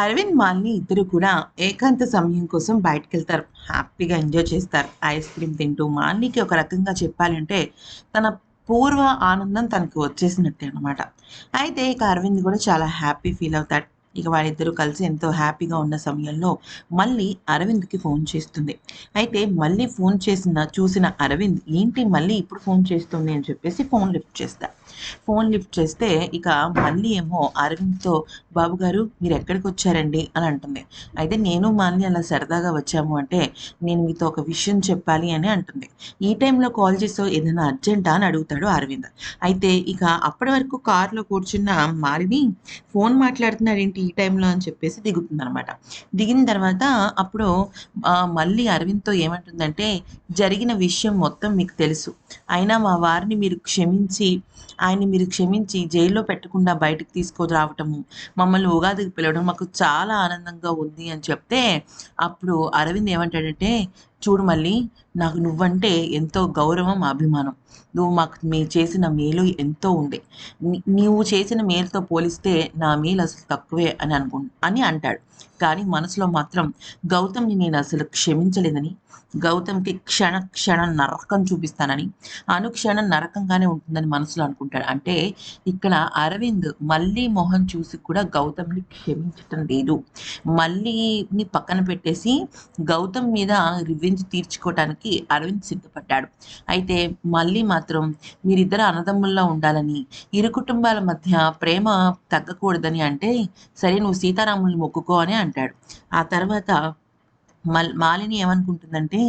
అరవింద్ మాల్ని ఇద్దరు కూడా ఏకాంత సమయం కోసం బయటకు వెళ్తారు హ్యాపీగా ఎంజాయ్ చేస్తారు. ఐస్ క్రీమ్ తింటూ మాల్నికి ఒక రకంగా చెప్పాలంటే తన పూర్వ ఆనందం తనకు వచ్చేసినట్టే అనమాట అయితే ఇక అరవింద్ కూడా చాలా హ్యాపీ ఫీల్ అవుతాడు. ఇక వాళ్ళిద్దరూ కలిసి ఎంతో హ్యాపీగా ఉన్న సమయంలో మళ్ళీ అరవింద్కి ఫోన్ చేస్తుంది. అయితే మళ్ళీ ఫోన్ చేసిన చూసిన అరవింద్ ఏంటి మళ్ళీ ఇప్పుడు ఫోన్ చేస్తుంది? అని చెప్పేసి ఫోన్ లిఫ్ట్ చేస్తా. ఫోన్ లిఫ్ట్ చేస్తే ఇక మళ్ళీ ఏమో అరవింద్తో బాబు గారు మీరు ఎక్కడికి వచ్చారండి? అని అంటుంది. అయితే నేను మళ్ళీ అలా సరదాగా వచ్చాము అంటే నేను మీతో ఒక విషయం చెప్పాలి అని అంటుంది. ఈ టైంలో కాల్ చేసో ఏదైనా అర్జెంటా అని అడుగుతాడు అరవింద్. అయితే ఇక అప్పటి వరకు కారులో కూర్చున్న మాలిని ఫోన్ మాట్లాడుతున్నాడు ఏంటి ఈ టైంలో అని చెప్పేసి దిగుతుంది అనమాట దిగిన తర్వాత అప్పుడు మళ్ళీ అరవింద్తో ఏమంటుందంటే జరిగిన విషయం మొత్తం మీకు తెలుసు. అయినా మా వారిని మీరు క్షమించి ఆయన్ని మీరు క్షమించి జైల్లో పెట్టకుండా బయటకు తీసుకురావటము మమ్మల్ని ఉగాదికి పిలవడం మాకు చాలా ఆనందంగా ఉంది అని చెప్తే అప్పుడు అరవింద్ ఏమంటాడంటే చూడు మళ్ళీ నాకు నువ్వంటే ఎంతో గౌరవం అభిమానం. నువ్వు మాకు మీ చేసిన మేలు ఎంతో ఉండే. నీవు చేసిన మేలుతో పోలిస్తే నా మేలు అసలు తక్కువే అని అనుకు అని అంటాడు. కానీ మనసులో మాత్రం గౌతమ్ని నేను అసలు క్షమించలేదని గౌతమ్కి క్షణ క్షణ నరకం చూపిస్తానని అనుక్షణం నరకంగానే ఉంటుందని మనసులో అనుకుంటాడు. అంటే ఇక్కడ అరవింద్ మళ్ళీ మొహం చూసి కూడా గౌతమ్ని క్షమించటం లేదు. మళ్ళీని పక్కన పెట్టేసి గౌతమ్ మీద రివెంజ్ తీర్చుకోవటానికి అరవింద్ సిద్ధపడ్డాడు. అయితే మళ్ళీ మాత్రం మీరిద్దరు అన్నదమ్ముల్లో ఉండాలని ఇరు కుటుంబాల మధ్య ప్రేమ తగ్గకూడదని అంటే సరే నువ్వు సీతారాముల్ని మొక్కుకో అని అంటాడు. ఆ తర్వాత మల్ మాలిని ఏమనుకుంటుందంటే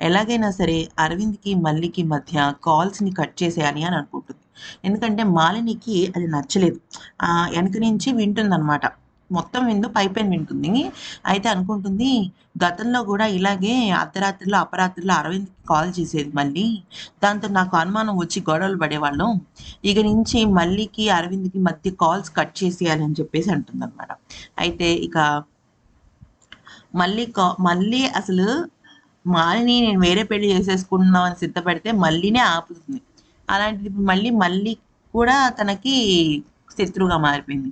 ఎలాగైనా సరే అరవింద్కి మల్లికి మధ్య కాల్స్ని కట్ చేసేయాలి అని అనుకుంటుంది. ఎందుకంటే మాలినికి అది నచ్చలేదు. ఆ వెనక నుంచి వింటుందన్నమాట. మొత్తం విందు పైపైన వింటుంది. అయితే అనుకుంటుంది గతంలో కూడా ఇలాగే అర్ధరాత్రిలో అపరాత్రిలో అరవింద్కి కాల్ చేసేది మళ్ళీ. దాంతో నాకు అనుమానం వచ్చి గొడవలు పడేవాళ్ళం. ఇక నుంచి మళ్ళీకి అరవింద్కి మధ్య కాల్స్ కట్ చేసేయాలి అని చెప్పేసి అంటుందన్నమాట. అయితే ఇక మళ్ళీ కా మళ్ళీ అసలు మాలిని నేను వేరే పెళ్ళి చేసేసుకుంటున్నాం అని సిద్ధపడితే మళ్ళీనే ఆపుతుంది. అలాంటిది మళ్ళీ మళ్ళీ కూడా తనకి శత్రువుగా మారిపోయింది.